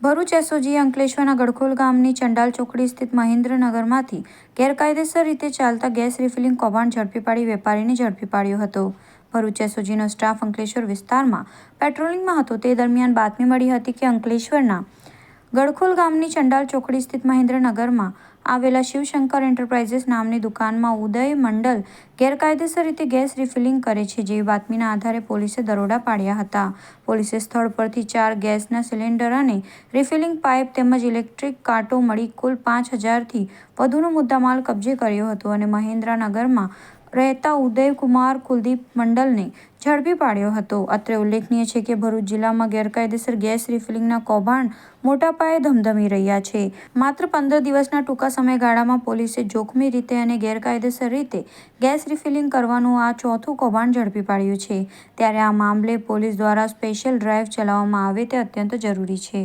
ભરૂચ એસઓજીએ અંકલેશ્વરના ગડખોલ ગામની ચંડાલ ચોકડી સ્થિત મહેન્દ્રનગરમાંથી ગેરકાયદેસર રીતે ચાલતા ગેસ રિફિલિંગ કૌભાંડ ઝડપી પાડી વેપારીને ઝડપી પાડ્યો હતો. ભરૂચ એસઓજીનો સ્ટાફ અંકલેશ્વર વિસ્તારમાં પેટ્રોલિંગમાં હતો. તે દરમિયાન બાતમી મળી હતી કે અંકલેશ્વરના ગડખોલ ગામની ચંડાલ ચોકડી સ્થિત મહેન્દ્રનગરમાં આવેલા શિવશંકર એન્ટરપ્રાઇઝીસ નામની દુકાનમાં ઉદય મંડલ ગેરકાયદેસર રીતે ગેસ રિફિલિંગ કરે છે જેવી બાતમીના આધારે પોલીસે દરોડા પાડ્યા હતા. પોલીસે સ્થળ પરથી ચાર ગેસના સિલિન્ડર અને રિફિલિંગ પાઇપ તેમજ ઇલેક્ટ્રિક કાંટો મળી કુલ પાંચ હજારથી વધુનો મુદ્દામાલ કબજે કર્યો હતો અને મહેન્દ્રનગરમાં રહેતા ઉદયકુમાર કુલદીપ મંડલને ઝડપી પાડ્યો હતો. અત્રે ઉલ્લેખનીય છે કે ભરૂચ જિલ્લામાં ગેરકાયદેસર ગેસ રિફિલિંગના કૌભાંડ મોટા પાયે ધમધમી રહ્યા છે. માત્ર પંદર દિવસના ટૂંકા સમયગાળામાં પોલીસે જોખમી રીતે અને ગેરકાયદેસર રીતે ગેસ રિફિલિંગ કરવાનું આ ચોથું કૌભાંડ ઝડપી પાડ્યું છે. ત્યારે આ મામલે પોલીસ દ્વારા સ્પેશિયલ ડ્રાઈવ ચલાવવામાં આવે તે અત્યંત જરૂરી છે.